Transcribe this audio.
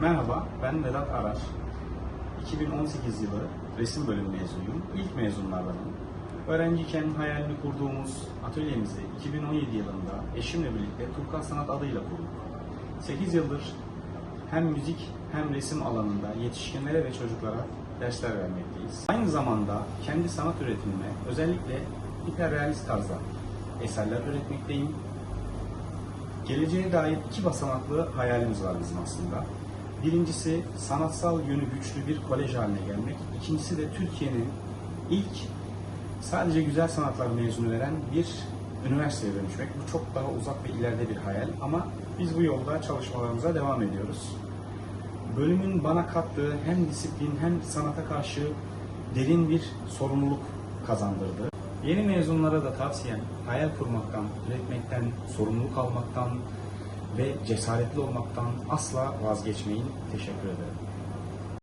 Merhaba, ben Vedat Arar. 2018 yılı resim bölümü mezunuyum. İlk mezunlardanım. Öğrenciyken hayalini kurduğumuz atölyemizi 2017 yılında eşimle birlikte Turkuaz Sanat adıyla kurduk. 8 yıldır hem müzik hem resim alanında yetişkinlere ve çocuklara dersler vermekteyiz. Aynı zamanda kendi sanat üretimime özellikle hiperrealist tarzda eserler üretmekteyim. Geleceğe dair iki basamaklı hayalimiz var bizim aslında. Birincisi sanatsal yönü güçlü bir kolej haline gelmek. İkincisi de Türkiye'nin ilk sadece güzel sanatlar mezunu veren bir üniversiteye dönüşmek. Bu çok daha uzak ve ileride bir hayal ama biz bu yolda çalışmalarımıza devam ediyoruz. Bölümün bana kattığı hem disiplin hem sanata karşı derin bir sorumluluk kazandırdı. Yeni mezunlara da tavsiyem hayal kurmaktan, üretmekten, sorumluluk almaktan ve cesaretli olmaktan asla vazgeçmeyin. Teşekkür ederim.